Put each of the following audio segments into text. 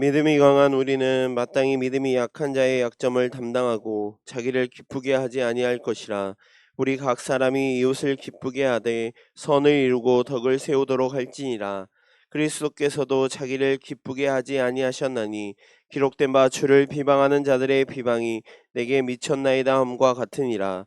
믿음이 강한 우리는 마땅히 믿음이 약한 자의 약점을 담당하고 자기를 기쁘게 하지 아니할 것이라. 우리 각 사람이 이웃을 기쁘게 하되 선을 이루고 덕을 세우도록 할지니라. 그리스도께서도 자기를 기쁘게 하지 아니하셨나니 기록된 바 주를 비방하는 자들의 비방이 내게 미쳤나이다 함과 같으니라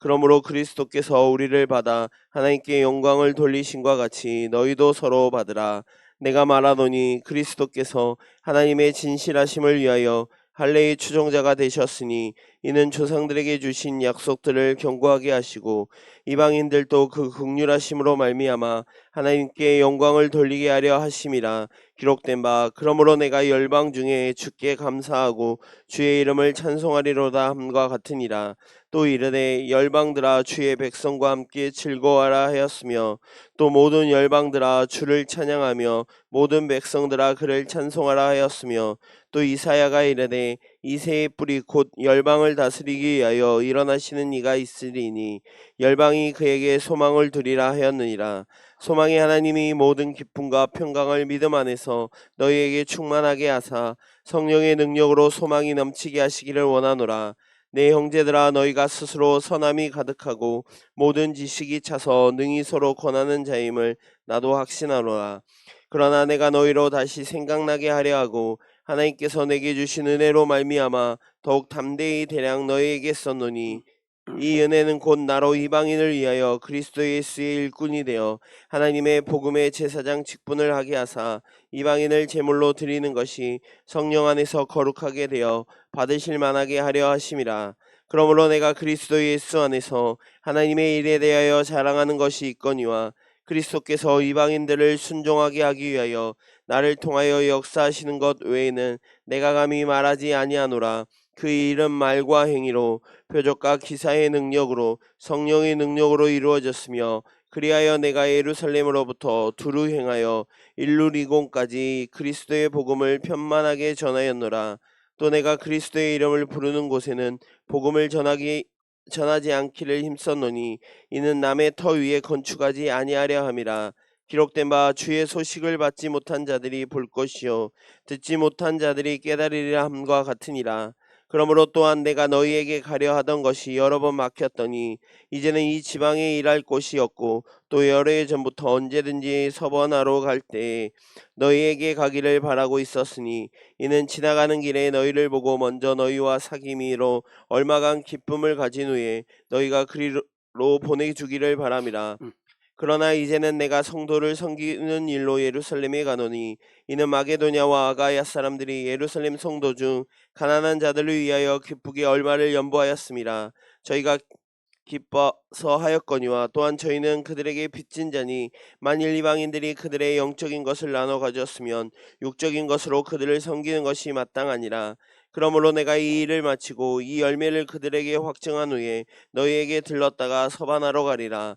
그러므로 그리스도께서 우리를 받아 하나님께 영광을 돌리신과 같이 너희도 서로 받으라. 내가 말하노니 그리스도께서 하나님의 진실하심을 위하여 할례의 추종자가 되셨으니 이는 조상들에게 주신 약속들을 견고하게 하시고 이방인들도 그 극률하심으로 말미암아 하나님께 영광을 돌리게 하려 하심이라 기록된 바 그러므로 내가 열방 중에 주께 감사하고 주의 이름을 찬송하리로다 함과 같으니라. 또 이르되 열방들아 주의 백성과 함께 즐거워하라 하였으며 또 모든 열방들아 주를 찬양하며 모든 백성들아 그를 찬송하라 하였으며 또 이사야가 이르되 이새의 뿌리 곧 열방을 다스리기 위하여 일어나시는 이가 있으리니 열방이 그에게 소망을 두리라 하였느니라 소망의 하나님이 모든 기쁨과 평강을 믿음 안에서 너희에게 충만하게 하사 성령의 능력으로 소망이 넘치게 하시기를 원하노라. 내 형제들아 너희가 스스로 선함이 가득하고 모든 지식이 차서 능히 서로 권하는 자임을 나도 확신하노라. 그러나 내가 너희로 다시 생각나게 하려 하고 하나님께서 내게 주신 은혜로 말미암아 더욱 담대히 대량 너희에게 썼노니 이 은혜는 곧 나로 이방인을 위하여 그리스도 예수의 일꾼이 되어 하나님의 복음의 제사장 직분을 하게 하사 이방인을 제물로 드리는 것이 성령 안에서 거룩하게 되어 받으실 만하게 하려 하심이라. 그러므로 내가 그리스도 예수 안에서 하나님의 일에 대하여 자랑하는 것이 있거니와 그리스도께서 이방인들을 순종하게 하기 위하여 나를 통하여 역사하시는 것 외에는 내가 감히 말하지 아니하노라. 그 일은 말과 행위로 표적과 기사의 능력으로 성령의 능력으로 이루어졌으며 그리하여 내가 예루살렘으로부터 두루 행하여 일루리곤까지 그리스도의 복음을 편만하게 전하였노라. 또 내가 그리스도의 이름을 부르는 곳에는 복음을 전하기 전하지 않기를 힘썼노니 이는 남의 터 위에 건축하지 아니하려 함이라. 기록된 바 주의 소식을 받지 못한 자들이 볼 것이요 듣지 못한 자들이 깨달으리라 함과 같으니라. 그러므로 또한 내가 너희에게 가려 하던 것이 여러 번 막혔더니 이제는 이 지방에 일할 곳이 없고 또 여러 해 전부터 언제든지 서번하러 갈 때에 너희에게 가기를 바라고 있었으니 이는 지나가는 길에 너희를 보고 먼저 너희와 사귐이로 얼마간 기쁨을 가진 후에 너희가 그리로 보내주기를 바람이라. 그러나 이제는 내가 성도를 섬기는 일로 예루살렘에 가노니 이는 마게도냐와 아가야 사람들이 예루살렘 성도 중 가난한 자들을 위하여 기쁘게 얼마를 연보하였습니다. 저희가 기뻐서 하였거니와 또한 저희는 그들에게 빚진 자니 만일 이방인들이 그들의 영적인 것을 나눠 가졌으면 육적인 것으로 그들을 섬기는 것이 마땅하니라. 그러므로 내가 이 일을 마치고 이 열매를 그들에게 확증한 후에 너희에게 들렀다가 서반하러 가리라.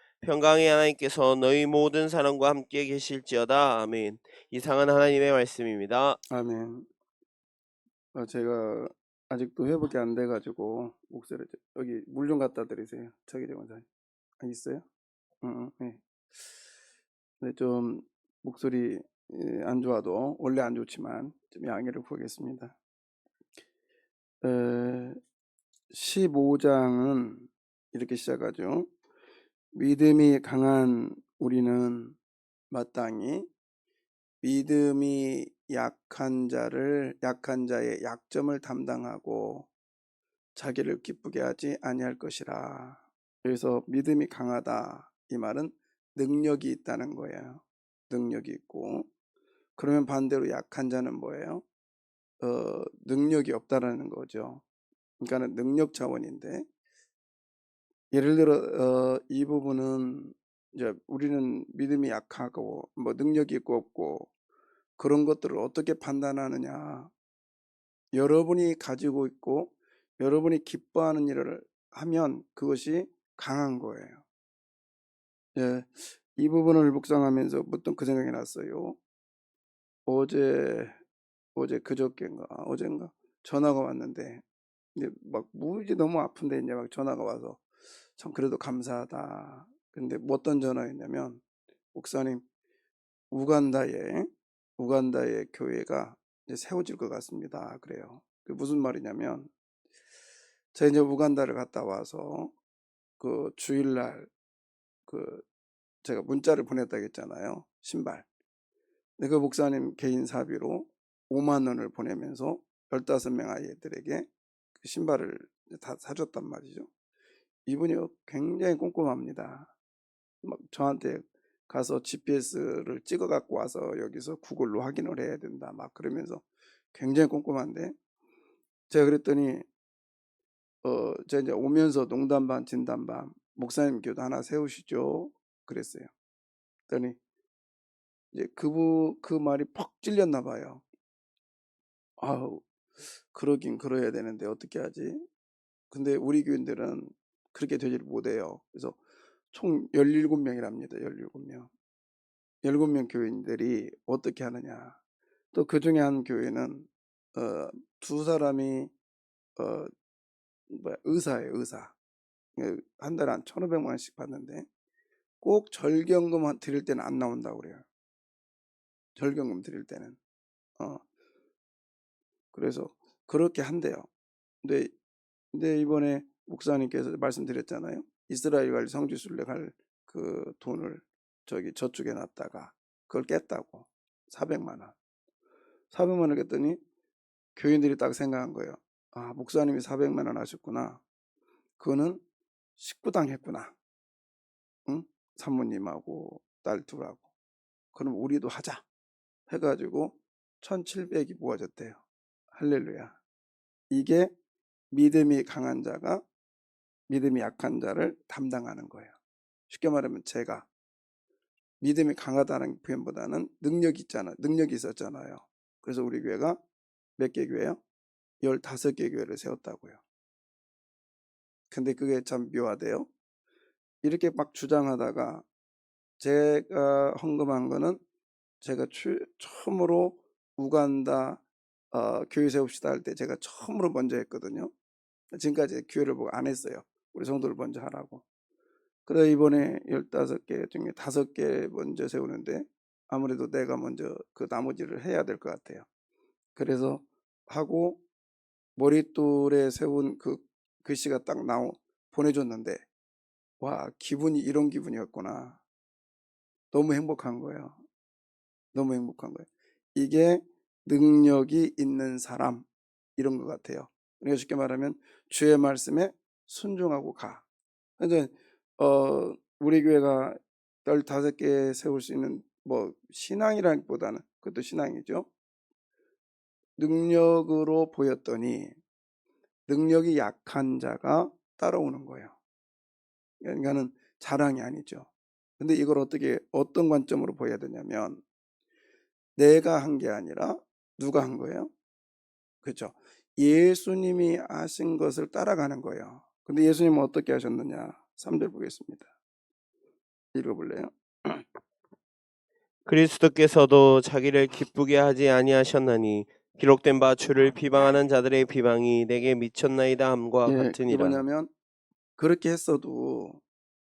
평강의 하나님께서 너희 모든 사람과 함께 계실지어다. 아멘. 이상은 하나님의 말씀입니다. 아멘. 어, 제가 아직도 회복이 안 돼가지고 목소리 좀- 여기 물 좀 갖다 드리세요. 저기 원사님 아, 있어요? 응, 응, 네. 좀 목소리 예, 안 좋아도 원래 안 좋지만 좀 양해를 구하겠습니다. 에, 15장은 이렇게 시작하죠. 믿음이 강한 우리는 마땅히 믿음이 약한 자를 약한 자의 약점을 담당하고 자기를 기쁘게 하지 아니할 것이라. 그래서 믿음이 강하다 이 말은 능력이 있다는 거예요. 능력이 있고 그러면 반대로 약한 자는 뭐예요? 어, 능력이 없다라는 거죠. 그러니까 는 능력 차원인데 예를 들어 어, 이 부분은 이제 우리는 믿음이 약하고 뭐 능력이 있고 없고 그런 것들을 어떻게 판단하느냐. 여러분이 가지고 있고 여러분이 기뻐하는 일을 하면 그것이 강한 거예요. 예, 이 부분을 묵상하면서 무튼 그 생각이 났어요. 어제 어제 그저께인가 어젠가 전화가 왔는데 이제 막 무지 너무 아픈데 이제 막 전화가 와서 참 그래도 감사하다. 근데 뭐 어떤 전화였냐면 목사님 우간다에 우간다의 교회가 세워질 것 같습니다. 그래요. 그 무슨 말이냐면 제가 이제 우간다를 갔다 와서 그 주일날 그 제가 문자를 보냈다고 했잖아요. 신발. 근데 그 목사님 개인 사비로 5만 원을 보내면서 15명 아이들에게 그 신발을 다 사줬단 말이죠. 이분이 굉장히 꼼꼼합니다. 막 저한테 가서 GPS를 찍어 갖고 와서 여기서 구글로 확인을 해야 된다. 막 그러면서 굉장히 꼼꼼한데 제가 그랬더니 어 제가 이제 오면서 농담 반 진담 반 목사님 교도 하나 세우시죠. 그랬어요. 그랬더니 이제 그부 그 말이 퍽 찔렸나 봐요. 아우 그러긴 그러야 되는데 어떻게 하지? 근데 우리 교인들은 그렇게 되지를 못해요. 그래서 총 17명이랍니다. 17명. 17명 교인들이 어떻게 하느냐. 또 그 중에 한 교회는 어, 두 사람이 어, 뭐야, 의사예요, 의사. 그한 달에 한 1,500만 원씩 받는데 꼭 절경금 한- 드릴 때는 안 나온다고 그래요. 절경금 드릴 때는. 어. 그래서 그렇게 한대요. 근데 근데 이번에 목사님께서 말씀드렸잖아요. 이스라엘 갈 성지순례 갈 그 돈을 저기 저축해 놨다가 그걸 깼다고 400만 원. 400만 원을 깼더니 교인들이 딱 생각한 거예요. 아, 목사님이 400만 원 하셨구나. 그거는 식구당 했구나. 응? 사모님하고 딸 둘하고. 그럼 우리도 하자. 해가지고 1700이 모아졌대요. 할렐루야. 이게 믿음이 강한 자가 믿음이 약한 자를 담당하는 거예요. 쉽게 말하면 제가 믿음이 강하다는 표현보다는 능력이 있잖아. 능력이 있었잖아요. 그래서 우리 교회가 몇 개 교회요? 15개 교회를 세웠다고요. 근데 그게 참 묘하대요. 이렇게 막 주장하다가 제가 헌금한 거는 제가 추- 처음으로 우간다 어, 교회 세웁시다 할 때 제가 처음으로 먼저 했거든요. 지금까지 교회를 보고 안 했어요. 우리 성도를 먼저 하라고. 그래 이번에 15개 중에 5개 먼저 세우는데 아무래도 내가 먼저 그 나머지를 해야 될 것 같아요. 그래서 하고 머릿돌에 세운 그 글씨가 딱 나오 보내줬는데 와 기분이 이런 기분이었구나. 너무 행복한 거예요. 너무 행복한 거예요. 이게 능력이 있는 사람 이런 것 같아요. 그러니까 쉽게 말하면 주의 말씀에 순종하고 가. 근데 어 우리 교회가 15개 세울 수 있는 뭐 신앙이라기보다는 그것도 신앙이죠. 능력으로 보였더니 능력이 약한 자가 따라오는 거예요. 그러니까는 자랑이 아니죠. 근데 이걸 어떻게 어떤 관점으로 보여야 되냐면 내가 한 게 아니라 누가 한 거예요? 그렇죠. 예수님이 하신 것을 따라가는 거예요. 근데 예수님은 어떻게 하셨느냐? 3절 보겠습니다. 읽어볼래요? 그리스도께서도 자기를 기쁘게 하지 아니하셨나니 기록된 바 주를 비방하는 자들의 비방이 내게 미쳤나이다 함과 예, 같으니라. 뭐냐면 그렇게 했어도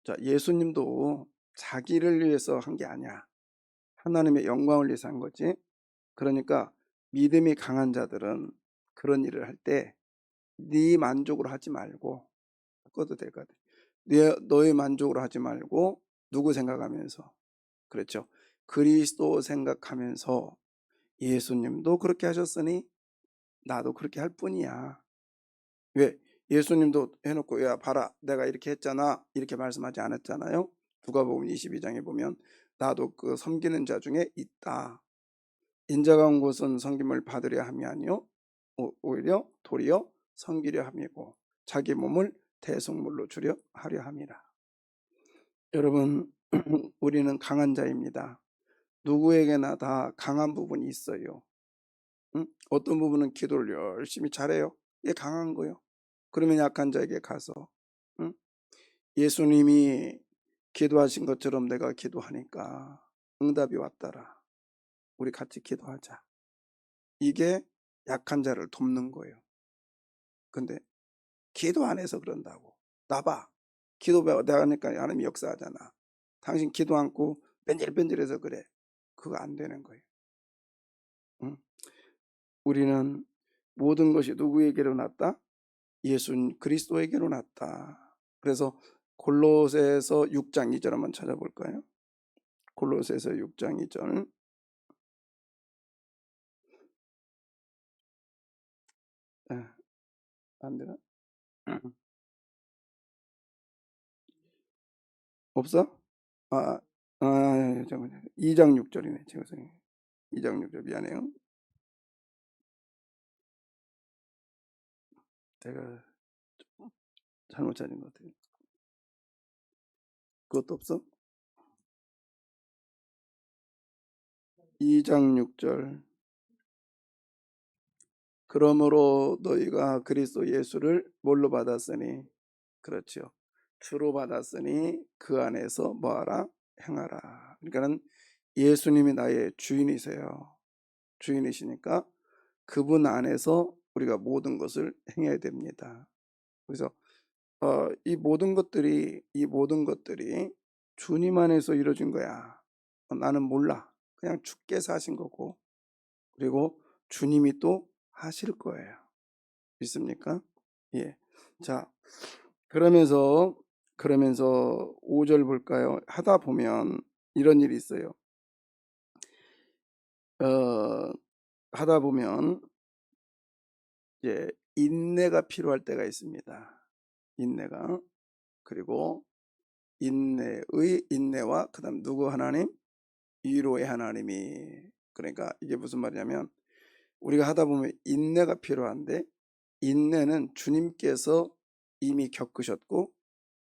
자 예수님도 자기를 위해서 한 게 아니야. 하나님의 영광을 위해서 한 거지. 그러니까 믿음이 강한 자들은 그런 일을 할 때 네 만족으로 하지 말고 바꿔도 될 것 같아. 네, 너의 만족으로 하지 말고 누구 생각하면서 그렇죠. 그리스도 생각하면서 예수님도 그렇게 하셨으니 나도 그렇게 할 뿐이야. 왜? 예수님도 해놓고 야 봐라 내가 이렇게 했잖아 이렇게 말씀하지 않았잖아요. 누가복음 22장에 보면 나도 그 섬기는 자 중에 있다. 인자가 온 곳은 섬김을 받으려 함이 아니요 오- 오히려 도리어 섬기려 함이고 자기 몸을 대속물로 주려 하려 함이라. 여러분 우리는 강한 자입니다. 누구에게나 다 강한 부분이 있어요. 응? 어떤 부분은 기도를 열심히 잘해요. 이게 강한 거요. 그러면 약한 자에게 가서 응? 예수님이 기도하신 것처럼 내가 기도하니까 응답이 왔더라. 우리 같이 기도하자. 이게 약한 자를 돕는 거예요. 근데 기도 안 해서 그런다고. 나봐. 기도 내가 하니까 하나님이 역사하잖아. 당신 기도 않고 뺀질뺀질해서 그래. 그거 안 되는 거예요. 응? 우리는 모든 것이 누구에게로 났다? 예수 그리스도에게로 났다. 그래서 골로새서 6장 2절 한번 찾아볼까요? 골로새서 6장 2절. 예, 안 되나? 없어? 아, 아, 잠깐만요. 2장 6절이네. 제가 생각. 2장 6절 미안해요. 제가 좀 잘못 찾은 것 같아요. 그것도 없어? 2장 6절. 그러므로 너희가 그리스도 예수를 뭘로 받았으니 그렇죠. 주로 받았으니 그 안에서 뭐하라 행하라. 그러니까는 예수님이 나의 주인이세요. 주인이시니까 그분 안에서 우리가 모든 것을 행해야 됩니다. 그래서 어, 이 모든 것들이 이 모든 것들이 주님 안에서 이루어진 거야. 어, 나는 몰라. 그냥 주께서 하신 거고 그리고 주님이 또 하실 거예요. 믿습니까? 예. 자, 그러면서 그러면서 5절 볼까요? 하다 보면 이런 일이 있어요. 어, 하다 보면 이제 인내가 필요할 때가 있습니다. 인내가 그리고 인내의 인내와 그다음 누구 하나님 위로의 하나님이 그러니까 이게 무슨 말이냐면 우리가 하다 보면 인내가 필요한데 인내는 주님께서 이미 겪으셨고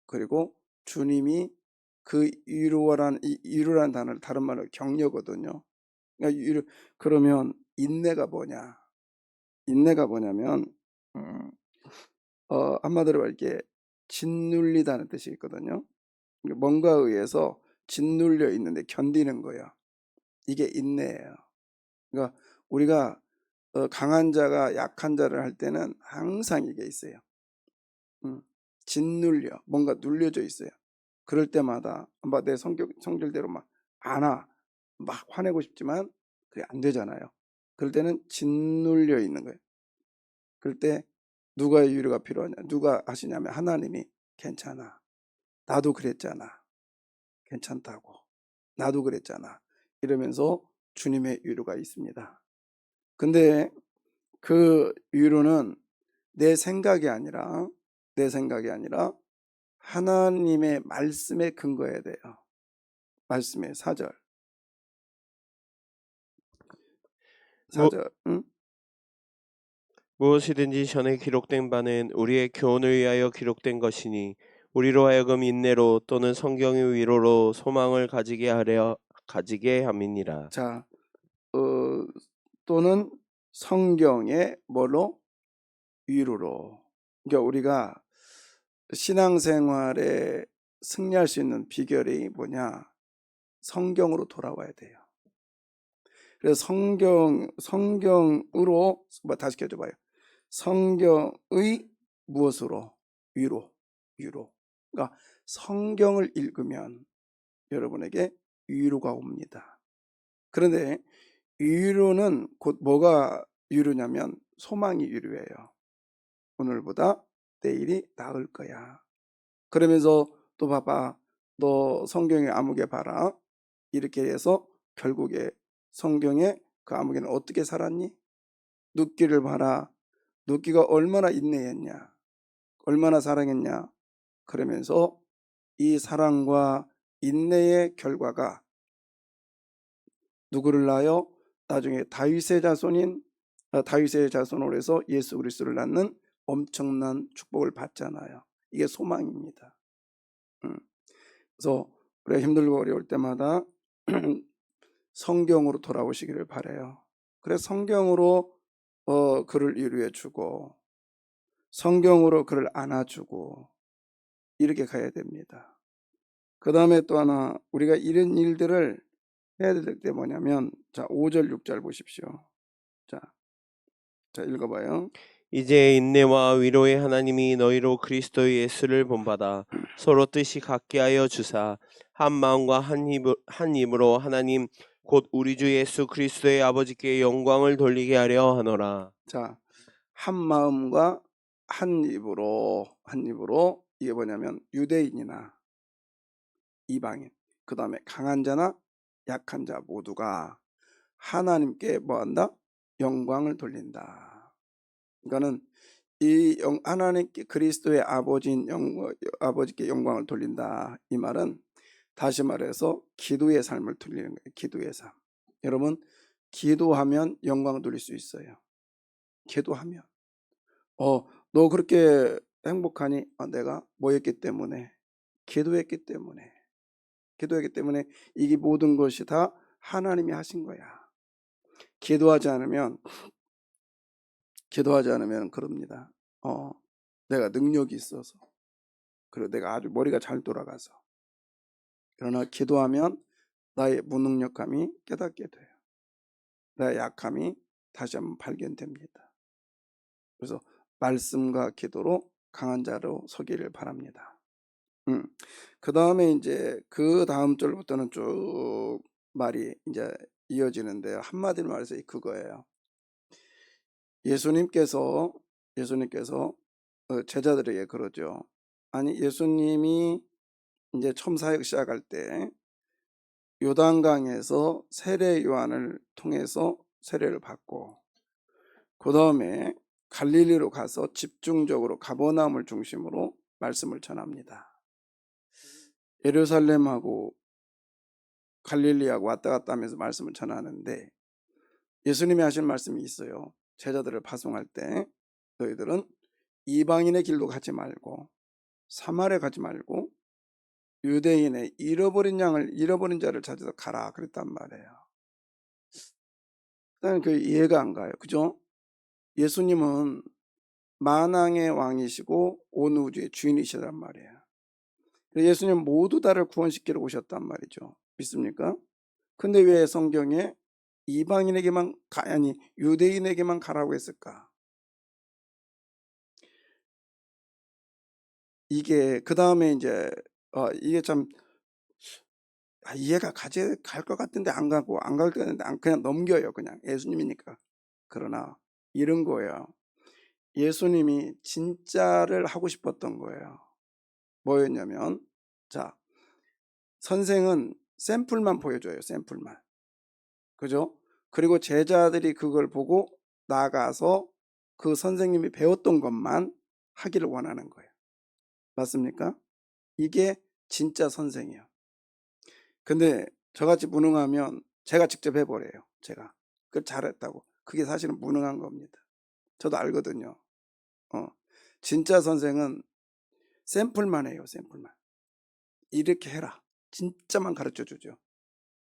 그리고 주님이 그 위로란 이 위로란 단어를 다른 말로 격려거든요. 그러니까 위로, 그러면 인내가 뭐냐? 인내가 뭐냐면 음, 어, 한마디로 이렇게 짓눌리다는 뜻이 있거든요. 그러니까 뭔가에 의해서 짓눌려 있는데 견디는 거예요. 이게 인내예요. 그러니까 우리가 어, 강한 자가 약한 자를 할 때는 항상 이게 있어요. 음, 짓눌려 뭔가 눌려져 있어요. 그럴 때마다 막내 성격 성질대로 막 안아 막 화내고 싶지만 그게 안 되잖아요. 그럴 때는 짓눌려 있는 거예요. 그럴 때 누가의 위로가 필요하냐? 누가 하시냐면 하나님이 괜찮아. 나도 그랬잖아. 괜찮다고. 나도 그랬잖아. 이러면서 주님의 위로가 있습니다. 근데 그 위로는 내 생각이 아니라 내 생각이 아니라 하나님의 말씀에 근거해야 돼요. 말씀의 사절. 뭐- 사절. 응? 무엇이든지 전에 기록된 바는 우리의 교훈을 위하여 기록된 것이니 우리로 하여금 인내로 또는 성경의 위로로 소망을 가지게 하려 가지게 함이니라. 자, 어, 또는 성경의 뭐로 위로로. 그러니까 우리가 신앙생활에 승리할 수 있는 비결이 뭐냐? 성경으로 돌아와야 돼요. 그래서 성경 성경으로 뭐 다시 켜줘 봐요. 성경의 무엇으로 위로 위로. 그러니까 성경을 읽으면 여러분에게 위로가 옵니다. 그런데 위로는 곧 뭐가 위로냐면 소망이 위로예요. 오늘보다 내일이 나을 거야. 그러면서 또 봐봐. 너 성경에 아무개 봐라. 이렇게 해서 결국에 성경에 그 아무개는 어떻게 살았니? 눕기를 봐라. 눕기가 얼마나 인내했냐. 얼마나 사랑했냐? 그러면서 이 사랑과 인내의 결과가 누구를 낳아요? 나중에 다윗의 자손인 아, 다윗의 자손으로 해서 예수 그리스도를 낳는 엄청난 축복을 받잖아요. 이게 소망입니다. 음. 그래서 우리가 힘들고 어려울 때마다 성경으로 돌아오시기를 바래요. 그래서 성경으로 어, 그를 위로해 주고 성경으로 그를 안아주고 이렇게 가야 됩니다. 그 다음에 또 하나 우리가 이런 일들을 해야 될 때 뭐냐면 자 5절 6절 보십시오. 자, 자 읽어봐요. 이제 인내와 위로의 하나님이 너희로 그리스도 예수를 본받아 서로 뜻이 같게 하여 주사 한 마음과 한, 입, 한 입으로 하나님 곧 우리 주 예수 그리스도의 아버지께 영광을 돌리게 하려 하노라. 자, 한 마음과 한 입으로 한 입으로 이게 뭐냐면 유대인이나 이방인 그 다음에 강한 자나 약한 자 모두가 하나님께 뭐한다? 영광을 돌린다. 그러니까는 이 영, 하나님께 그리스도의 아버지인 영, 아버지께 영광을 돌린다. 이 말은 다시 말해서 기도의 삶을 돌리는 거예요. 기도의 삶. 여러분 기도하면 영광을 돌릴 수 있어요. 기도하면 어 너 그렇게 행복하니 아, 내가 뭐였기 때문에 기도했기 때문에 기도했기 때문에 이게 모든 것이 다 하나님이 하신 거야. 기도하지 않으면 기도하지 않으면 그럽니다. 어 내가 능력이 있어서 그리고 내가 아주 머리가 잘 돌아가서 그러나 기도하면 나의 무능력함이 깨닫게 돼요. 나의 약함이 다시 한번 발견됩니다. 그래서 말씀과 기도로 강한 자로 서기를 바랍니다. 음. 그 다음에 이제 그 다음 절부터는 쭉 말이 이제 이어지는데요. 한마디로 말해서 그거예요. 예수님께서 예수님께서 어, 제자들에게 그러죠. 아니 예수님이 이제 처음 사역 시작할 때 요단강에서 세례 요한을 통해서 세례를 받고 그 다음에 갈릴리로 가서 집중적으로 가버나움을 중심으로 말씀을 전합니다. 예루살렘하고 갈릴리하고 왔다 갔다 하면서 말씀을 전하는데 예수님이 하신 말씀이 있어요. 제자들을 파송할 때 너희들은 이방인의 길로 가지 말고 사마리아 가지 말고 유대인의 잃어버린 양을 잃어버린 자를 찾아서 가라 그랬단 말이에요. 일단 그 이해가 안 가요. 그죠? 예수님은 만왕의 왕이시고 온 우주의 주인이시단 말이에요. 예수님 모두 다를 구원시키러 오셨단 말이죠. 믿습니까? 근데 왜 성경에 이방인에게만 가, 아니 유대인에게만 가라고 했을까? 이게 그 다음에 이제 어, 이게 참 아, 이해가 가지 갈 것 같은데 안 가고 안 갈 것 같은데 안- 그냥 넘겨요 그냥 예수님이니까 그러나 이런 거예요 예수님이 진짜를 하고 싶었던 거예요 뭐였냐면 자 선생은 샘플만 보여줘요 샘플만 그죠 그리고 제자들이 그걸 보고 나가서 그 선생님이 배웠던 것만 하기를 원하는 거예요 맞습니까? 이게 진짜 선생이에요. 근데 저같이 무능하면 제가 직접 해버려요. 제가. 그걸 잘했다고. 그게 사실은 무능한 겁니다. 저도 알거든요. 어. 진짜 선생은 샘플만 해요. 샘플만. 이렇게 해라. 진짜만 가르쳐 주죠.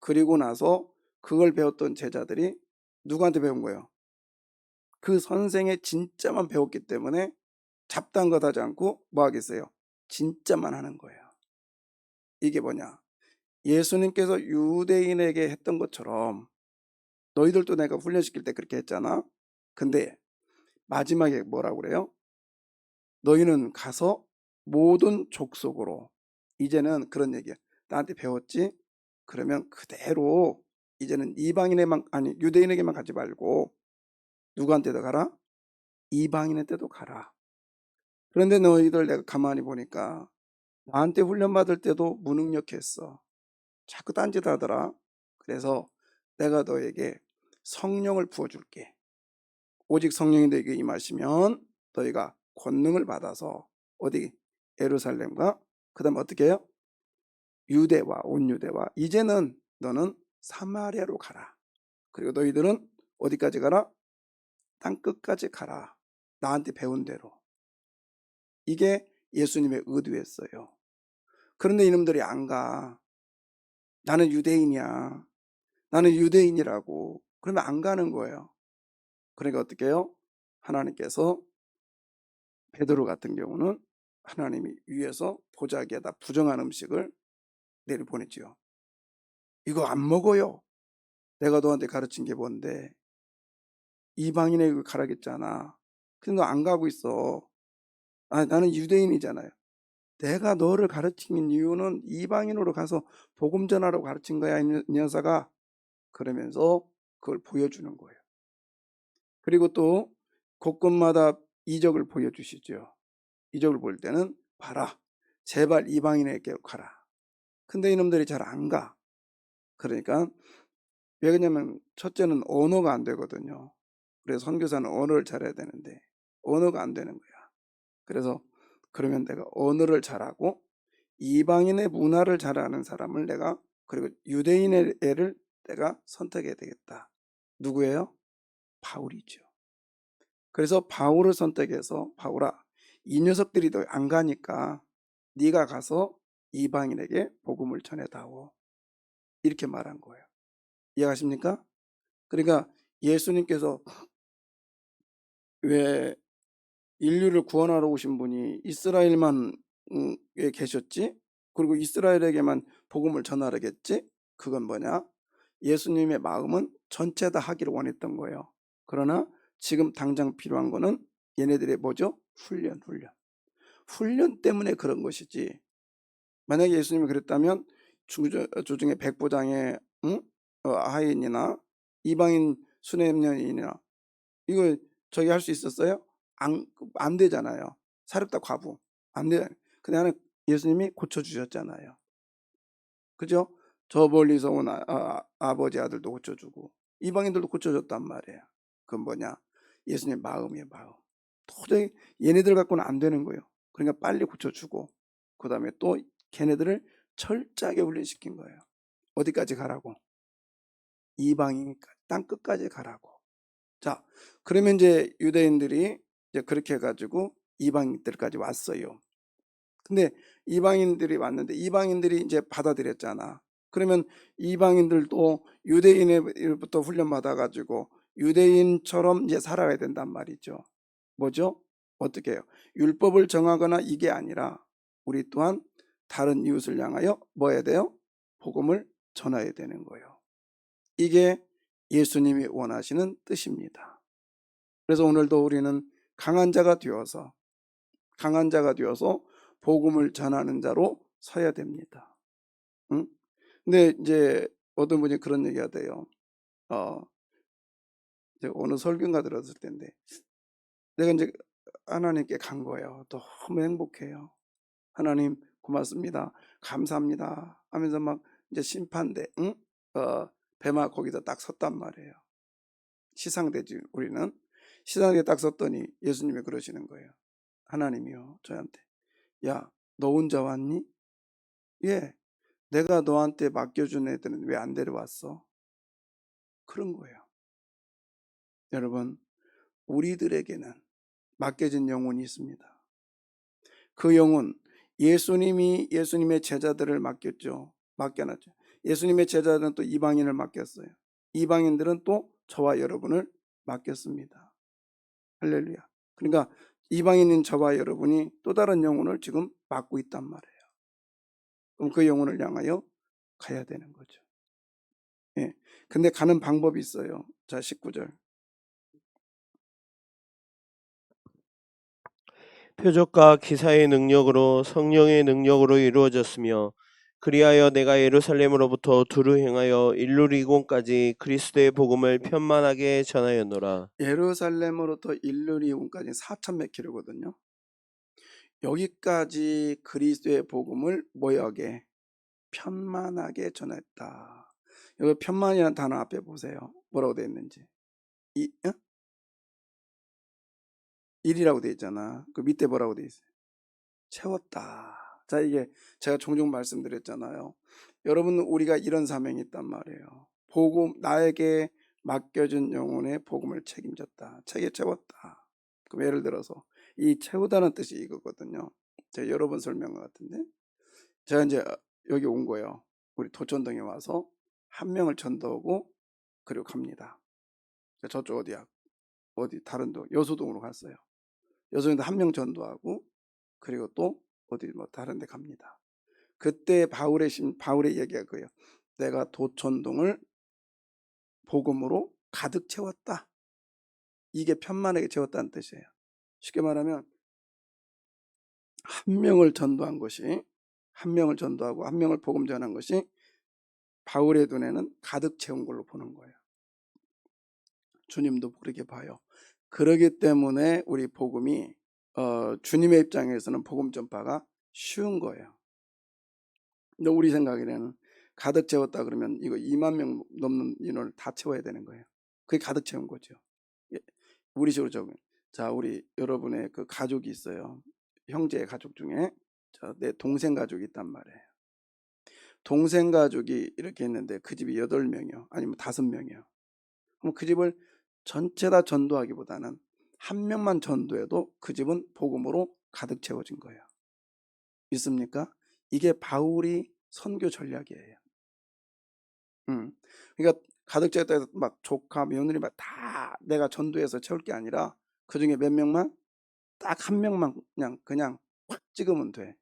그리고 나서 그걸 배웠던 제자들이 누구한테 배운 거예요? 그 선생의 진짜만 배웠기 때문에 잡다한 것 하지 않고 뭐 하겠어요? 진짜만 하는 거예요. 이게 뭐냐? 예수님께서 유대인에게 했던 것처럼 너희들도 내가 훈련시킬 때 그렇게 했잖아. 근데 마지막에 뭐라고 그래요? 너희는 가서 모든 족속으로 이제는 그런 얘기야. 나한테 배웠지? 그러면 그대로 이제는 이방인에만 아니 유대인에게만 가지 말고 누구한테도 가라? 이방인한테도 가라. 그런데 너희들 내가 가만히 보니까 나한테 훈련받을 때도 무능력했어. 자꾸 딴짓 하더라. 그래서 내가 너에게 성령을 부어줄게. 오직 성령이 너에게 임하시면 너희가 권능을 받아서 어디 예루살렘과 그 다음에 어떻게 해요? 유대와 온 유대와 이제는 너는 사마리아로 가라. 그리고 너희들은 어디까지 가라? 땅 끝까지 가라. 나한테 배운 대로. 이게 예수님의 의도였어요. 그런데 이놈들이 안 가. 나는 유대인이야. 나는 유대인이라고. 그러면 안 가는 거예요. 그러니까 어떻게 해요? 하나님께서 베드로 같은 경우는 하나님이 위에서 보자기에다 부정한 음식을 내려보냈지요. 이거 안 먹어요. 내가 너한테 가르친 게 뭔데? 이방인에게 가라겠잖아. 근데 너 안 가고 있어. 아, 나는 유대인이잖아요. 내가 너를 가르친 이유는 이방인으로 가서 복음 전하라고 가르친 거야, 이 녀석아. 그러면서 그걸 보여주는 거예요. 그리고 또 곳곳마다 이적을 보여주시죠. 이적을 볼 때는 봐라. 제발 이방인에게 가라. 근데 이놈들이 잘 안 가. 그러니까 왜 그러냐면 첫째는 언어가 안 되거든요. 그래서 선교사는 언어를 잘해야 되는데 언어가 안 되는 거야. 그래서 그러면 내가 언어를 잘하고 이방인의 문화를 잘 아는 사람을 내가 그리고 유대인의 애를 내가 선택해야 되겠다. 누구예요? 바울이죠. 그래서 바울을 선택해서 바울아 이 녀석들이 너안 가니까 네가 가서 이방인에게 복음을 전해다오. 이렇게 말한 거예요. 이해가십니까? 그러니까 예수님께서 왜 인류를 구원하러 오신 분이 이스라엘만 계셨지? 그리고 이스라엘에게만 복음을 전하라겠지? 그건 뭐냐? 예수님의 마음은 전체 다 하기를 원했던 거예요. 그러나 지금 당장 필요한 거는 얘네들의 뭐죠? 훈련, 훈련. 훈련 때문에 그런 것이지. 만약에 예수님이 그랬다면 주- 주중에 백부장의 응? 어, 하인이나 이방인 수뇌년이나 이거 저기 할 수 있었어요? 안, 안 되잖아요. 사렙다 과부 안 돼. 근데 하나 예수님이 고쳐 주셨잖아요. 그죠? 저 멀리서 온 아, 버지 아들도 고쳐주고 이방인들도 고쳐줬단 말이에요. 그건 뭐냐? 예수님의 마음이에요, 마음. 도저히 얘네들 갖고는 안 되는 거예요. 그러니까 빨리 고쳐주고 그 다음에 또 걔네들을 철저하게 훈련시킨 거예요. 어디까지 가라고? 이방이니까 땅 끝까지 가라고. 자, 그러면 이제 유대인들이 이제 그렇게 해가지고 이방인들까지 왔어요. 근데 이방인들이 왔는데 이방인들이 이제 받아들였잖아. 그러면 이방인들도 유대인으로부터 훈련 받아가지고 유대인처럼 이제 살아가야 된단 말이죠. 뭐죠? 어떻게 해요? 율법을 정하거나 이게 아니라 우리 또한 다른 이웃을 향하여 뭐 해야 돼요? 복음을 전해야 되는 거예요. 이게 예수님이 원하시는 뜻입니다. 그래서 오늘도 우리는 강한 자가 되어서 강한 자가 되어서 복음을 전하는 자로 서야 됩니다. 응? 근데 이제 어떤 분이 그런 얘기가 돼요. 어, 어느 설교가 들었을 텐데 내가 이제 하나님께 간 거예요. 너무 행복해요. 하나님 고맙습니다. 감사합니다. 하면서 막 이제 심판대, 응? 어, 배마 거기다 딱 섰단 말이에요. 시상대지 우리는 시상대에 딱 섰더니 예수님이 그러시는 거예요. 하나님이요 저한테 야 너 혼자 왔니? 예 내가 너한테 맡겨준 애들은 왜 안 데려왔어? 그런 거예요. 여러분 우리들에게는 맡겨진 영혼이 있습니다. 그 영혼 예수님이 예수님의 제자들을 맡겼죠. 맡겨놨죠. 예수님의 제자들은 또 이방인을 맡겼어요. 이방인들은 또 저와 여러분을 맡겼습니다. 할렐루야. 그러니까 이방인인 저와 여러분이 또 다른 영혼을 지금 맡고 있단 말이에요. 그럼 그 영혼을 향하여 가야 되는 거죠. 예. 근데 가는 방법이 있어요. 자, 19절. 표적과 기사의 능력으로 성령의 능력으로 이루어졌으며 그리하여 내가 예루살렘으로부터 두루 행하여 일루리곤까지 그리스도의 복음을 편만하게 전하였노라. 예루살렘으로부터 일루리온까지 4천 몇 킬로거든요. 여기까지 그리스도의 복음을 뭐하게 편만하게 전했다. 여기 편만이라는 단어 앞에 보세요. 뭐라고 되어 있는지. 이, 어? 일이라고 되어 있잖아. 그 밑에 뭐라고 되어 있어요? 채웠다. 자, 이게 제가 종종 말씀드렸잖아요. 여러분, 우리가 이런 사명이 있단 말이에요. 복음, 나에게 맡겨진 영혼의 복음을 책임졌다. 책에 채웠다. 그럼 예를 들어서 이 채우다는 뜻이 이거거든요. 제가 여러 번 설명한 것 같은데 제가 이제 여기 온 거예요. 우리 도천동에 와서 한 명을 전도하고 그리고 갑니다. 저쪽 어디야? 어디 다른 동 여수동으로 갔어요. 여수동에도 한 명 전도하고 그리고 또 어디 뭐 다른 데 갑니다. 그때 바울의 심 바울의 얘기가 그예요. 내가 도천동을 복음으로 가득 채웠다. 이게 편만하게 채웠다는 뜻이에요. 쉽게 말하면 한 명을 전도한 것이 한 명을 전도하고 한 명을 복음 전한 것이 바울의 눈에는 가득 채운 걸로 보는 거예요. 주님도 그렇게 봐요. 그러기 때문에 우리 복음이 어, 주님의 입장에서는 복음 전파가 쉬운 거예요. 근데 우리 생각에는 가득 채웠다 그러면 이거 2만 명 넘는 인원을 다 채워야 되는 거예요. 그게 가득 채운 거죠. 예, 우리 식으로 적은. 자, 우리 여러분의 그 가족이 있어요. 형제 가족 중에 자, 내 동생 가족이 있단 말이에요. 동생 가족이 이렇게 있는데 그 집이 8명이요. 아니면 5명이요. 그럼 그 집을 전체 다 전도하기보다는 한 명만 전도해도 그 집은 복음으로 가득 채워진 거예요. 믿습니까? 이게 바울이 선교 전략이에요. 음. 그러니까 가득 채웠다 해서 막 조카, 며느리 막 다 내가 전도해서 채울 게 아니라 그 중에 몇 명만 딱 한 명만 그냥 그냥 확 찍으면 돼.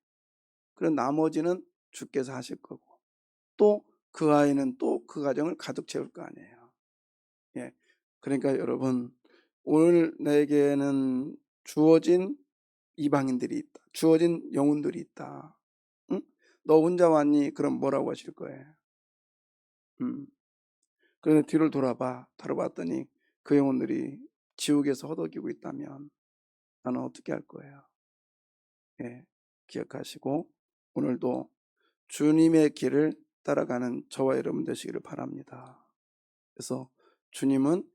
그럼 나머지는 주께서 하실 거고 또 그 아이는 또 그 가정을 가득 채울 거 아니에요. 예. 그러니까 여러분 오늘 내게는 주어진 이방인들이 있다. 주어진 영혼들이 있다. 응? 너 혼자 왔니? 그럼 뭐라고 하실 거예요? 음. 그런데 뒤를 돌아봐. 돌아봤더니 그 영혼들이 지옥에서 허덕이고 있다면 나는 어떻게 할 거예요? 예. 기억하시고 오늘도 주님의 길을 따라가는 저와 여러분 되시기를 바랍니다. 그래서 주님은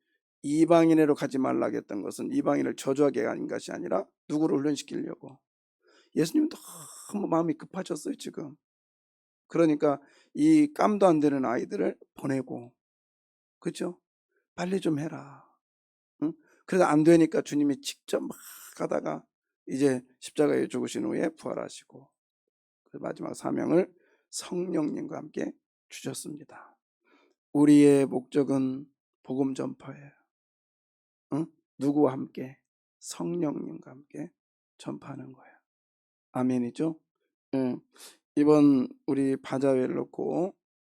이방인으로 가지 말라 했던 것은 이방인을 저주하게 한 것이 아니라 누구를 훈련시키려고. 예수님 너무 마음이 급하셨어요, 지금. 그러니까 이 깜도 안 되는 아이들을 보내고, 그죠? 빨리 좀 해라. 응? 그래서 안 되니까 주님이 직접 막 가다가 이제 십자가에 죽으신 후에 부활하시고, 그 마지막 사명을 성령님과 함께 주셨습니다. 우리의 목적은 복음 전파예요. 응? 누구와 함께? 성령님과 함께 전파하는 거예요. 아멘이죠? 응. 이번 우리 바자회를 놓고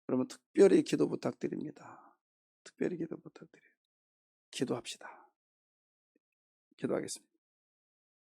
여러분 특별히 기도 부탁드립니다. 특별히 기도 부탁드려요. 기도합시다. 기도하겠습니다.